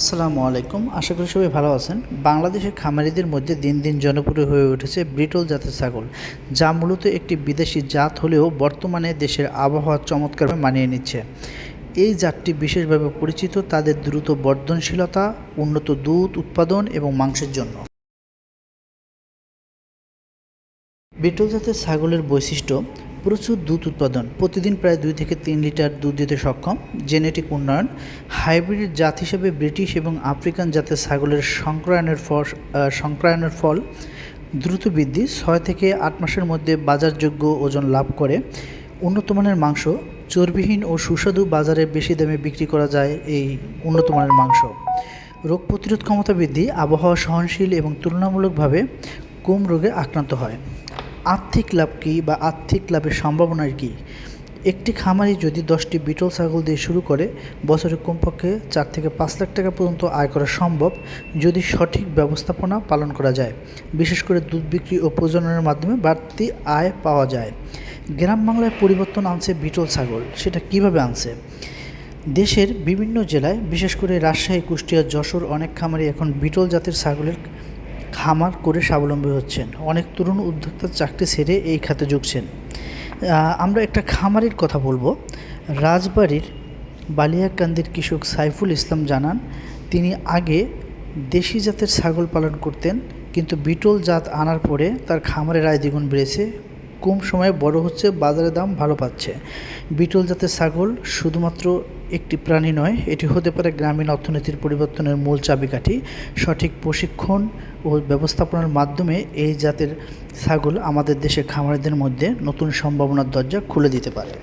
আসসালামু আলাইকুম। আশা করি সবাই ভালো আছেন। বাংলাদেশের খামারিদের মধ্যে দিন দিন জনপ্রিয় হয়ে উঠেছে ব্রিটল জাতের ছাগল, যা মূলত একটি বিদেশি জাত হলেও বর্তমানে দেশের আবহাওয়া চমৎকারভাবে মানিয়ে নিচ্ছে। এই জাতটি বিশেষভাবে পরিচিত তাদের দ্রুত বর্ধনশীলতা, উন্নত দুধ উৎপাদন এবং মাংসের জন্য। বিটল জাতের ছাগলের বৈশিষ্ট্য প্রচুর দুধ উৎপাদন। প্রতিদিন প্রায় দুই থেকে তিন লিটার দুধ দিতে সক্ষম। জেনেটিক উন্নয়ন, হাইব্রিড জাত হিসেবে ব্রিটিশ এবং আফ্রিকান জাতের ছাগলের সংক্রায়নের ফল সংক্রায়নের ফল দ্রুত বৃদ্ধি, ছয় থেকে আট মাসের মধ্যে বাজারযোগ্য ওজন লাভ করে। উন্নত মানের মাংস, চর্বিহীন ও সুস্বাদু বাজারে বেশি দামে বিক্রি করা যায় এই উন্নত মানের মাংস। রোগ প্রতিরোধ ক্ষমতা বৃদ্ধি, আবহাওয়া সহনশীল এবং তুলনামূলকভাবে কম রোগে আক্রান্ত হয়। আর্থিক লাভ কী বা আর্থিক লাভের সম্ভাবনা কী? একটি খামারি যদি দশটি বিটল ছাগল দিয়ে শুরু করে, বছরে কমপক্ষে চার থেকে পাঁচ লাখ টাকা পর্যন্ত আয় করা সম্ভব যদি সঠিক ব্যবস্থাপনা পালন করা যায়। বিশেষ করে দুধ বিক্রি ও প্রজননের মাধ্যমে বাড়তি আয় পাওয়া যায়। গ্রাম বাংলায় পরিবর্তন আনছে বিটল ছাগল, সেটা কীভাবে আনছে? দেশের বিভিন্ন জেলায়, বিশেষ করে রাজশাহী, কুষ্টিয়া, যশোর অনেক খামারি এখন বিটল জাতের ছাগলের খামার করে স্বাবলম্বী হচ্ছেন। অনেক তরুণ উদ্যোক্তার চাকরি ছেড়ে এই খাতে যুগছেন। আমরা একটা খামারের কথা বলব। রাজবাড়ির বালিয়াকান্দির কৃষক সাইফুল ইসলাম জানান, তিনি আগে দেশি জাতের ছাগল পালন করতেন, কিন্তু বিটল জাত আনার পরে তার খামারের আয় দ্বিগুণ বেড়েছে। কম সময়ে বড় হচ্ছে, বাজারে দাম ভালো পাচ্ছে। বিটল জাতের ছাগল শুধুমাত্র একটি প্রাণী নয়, এটি হতে পারে গ্রামীণ অর্থনীতির পরিবর্তনের মূল চাবিকাঠি। সঠিক প্রশিক্ষণ ও ব্যবস্থাপনার মাধ্যমে এই জাতের ছাগল আমাদের দেশে খামারিদের মধ্যে নতুন সম্ভাবনার দরজা খুলে দিতে পারে।